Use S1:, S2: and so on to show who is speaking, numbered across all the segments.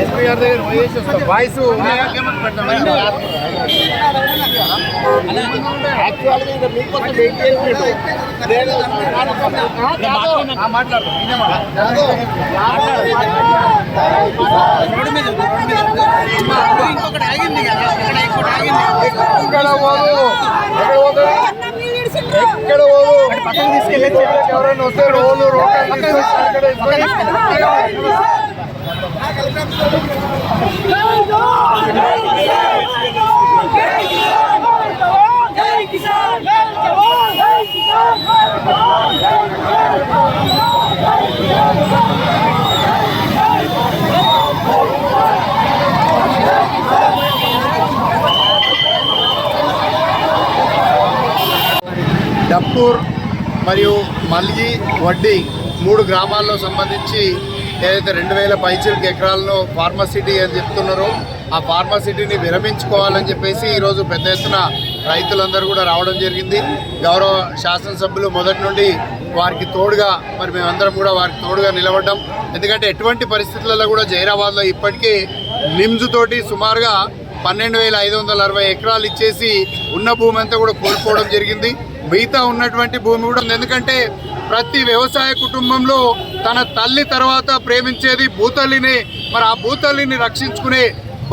S1: SP గారి దగ్గర వస్తాం వాయిస్ మాట్లాడు.
S2: ఇంకొకటి ఆగింది కదా ఇక్కడ ఇంకోటి ఆగింది
S1: ఎక్కడ పోదు ఎక్కడ పోదు ఎక్కడ పోదు ఎవరైనా వస్తే రోలు రోడ్డు రంపూర్ మరియు మల్గి వడ్డీ మూడు గ్రామాల్లో సంబంధించి ఏదైతే రెండు వేల పైచిలకు ఎకరాలను ఫార్మసిటీ అని చెప్తున్నారో ఆ ఫార్మసిటీని విరమించుకోవాలని చెప్పేసి ఈరోజు పెద్ద ఎత్తున రైతులందరూ కూడా రావడం జరిగింది. గౌరవ శాసనసభ్యులు మొదటి నుండి వారికి తోడుగా మరి మేమందరం కూడా వారికి తోడుగా నిలబడ్డాం. ఎందుకంటే ఎటువంటి పరిస్థితులలో కూడా జైరాబాద్లో ఇప్పటికీ నిమ్స్ తోటి సుమారుగా పన్నెండు వేల ఐదు వందల అరవై ఎకరాలు ఇచ్చేసి ఉన్న భూమి అంతా కూడా కోల్పోవడం జరిగింది. మిగతా ఉన్నటువంటి భూమి కూడా ఉంది. ఎందుకంటే ప్రతి వ్యవసాయ కుటుంబంలో తన తల్లి తర్వాత ప్రేమించేది భూతల్లిని. మరి ఆ భూతల్లిని రక్షించుకునే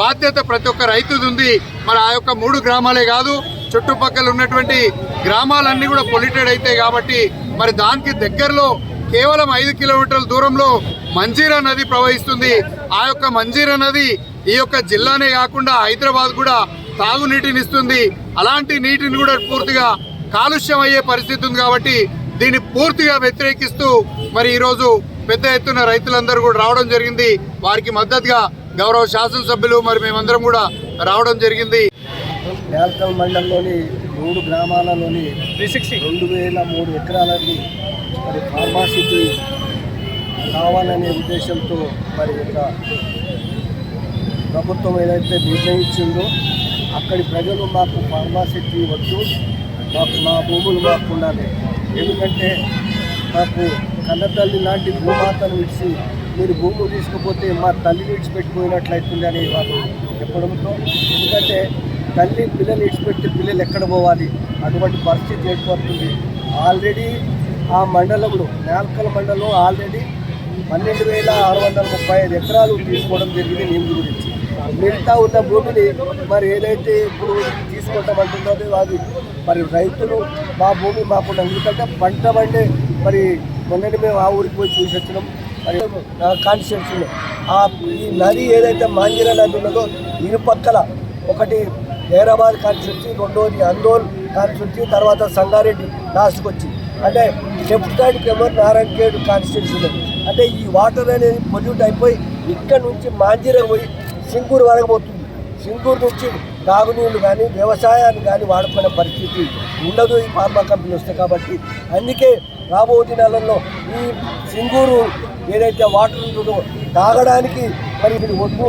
S1: బాధ్యత ప్రతి ఒక్క రైతుది ఉంది. మరి ఆ యొక్క మూడు గ్రామాలే కాదు చుట్టుపక్కల ఉన్నటువంటి గ్రామాలన్నీ కూడా పొల్యూటెడ్ అవుతాయి కాబట్టి మరి దానికి దగ్గరలో కేవలం ఐదు కిలోమీటర్ల దూరంలో మంజీరా నది ప్రవహిస్తుంది. ఆ యొక్క మంజీరా నది ఈ యొక్క జిల్లానే కాకుండా హైదరాబాద్ కూడా తాగునీటిని ఇస్తుంది. అలాంటి నీటిని కూడా పూర్తిగా కాలుష్యం అయ్యే పరిస్థితి ఉంది కాబట్టి దీన్ని పూర్తిగా వ్యతిరేకిస్తూ మరి ఈరోజు పెద్ద ఎత్తున రైతులందరూ కూడా రావడం జరిగింది. వారికి మద్దతుగా గౌరవ శాసనసభ్యులు మరి మేమందరం కూడా రావడం జరిగింది.
S3: నేల్కల్ మండలంలోని మూడు గ్రామాలలోని రెండు వేల మూడు ఎకరాలకి మరి ఫార్మాసిటీ కావాలనే ఉద్దేశంతో మరి యొక్క ప్రభుత్వం ఏదైతే నిర్ణయించిందో అక్కడి ప్రజలు మాకు ఫార్మాసిటీ వద్దు మాకు మా భూములు మాకు ఉండాలి ఎందుకంటే మాకు కన్నతల్లి లాంటి భూమాతను విడిచి మీరు భూములు తీసుకుపోతే మా తల్లి విడిచిపెట్టిపోయినట్లయితుంది అని వాళ్ళు చెప్పడంతో ఎందుకంటే తల్లి పిల్లలు విడిచిపెట్టి పిల్లలు ఎక్కడ పోవాలి? అటువంటి పరిస్థితి ఏర్పడుతుంది. ఆల్రెడీ ఆ మండలంలో నేల్కల మండలం ఆల్రెడీ పన్నెండు వేల ఆరు వందల ముప్పై ఐదు ఎకరాలు తీసుకోవడం జరిగింది నీళ్ళు గురించి. మిగతా ఉన్న భూమిని మరి ఏదైతే ఇప్పుడు తీసుకుంటామంటున్నదో అది మరి రైతులు మా భూమి మాకుండా ఎందుకంటే పంట పండే మరి మొన్నటి మేము ఆ ఊరికి పోయి చూసి వచ్చినాం. మరి కాన్స్టిట్యూన్సీలో ఆ ఈ నది ఏదైతే మాంజీర నది ఉన్నదో ఇరుపక్కల ఒకటి హైదరాబాద్ కాన్స్టిట్యూన్సీ రెండోది అందోల్ కాన్స్టిట్యూన్సీ తర్వాత సంగారెడ్డి లాస్ట్కి వచ్చి. అంటే లెఫ్ట్ సైడ్కి ఏమో నారాయణ ఖేడ్ కాన్స్టిట్యూన్సీలో అంటే ఈ వాటర్ అనేది పొల్యూట్ అయిపోయి ఇక్కడ నుంచి మాంజీర పోయి సింగూరు వరకు పోతుంది. సింగూరు నుంచి తాగునీళ్ళు కానీ వ్యవసాయాన్ని కానీ వాడుకునే పరిస్థితి ఉండదు ఈ ఫార్మా కంపెనీ వస్తే కాబట్టి. అందుకే రాబో దినాలలో ఈ సింగూరు ఏదైతే వాటర్ ఉంటుందో తాగడానికి మరి ఇది వద్దు.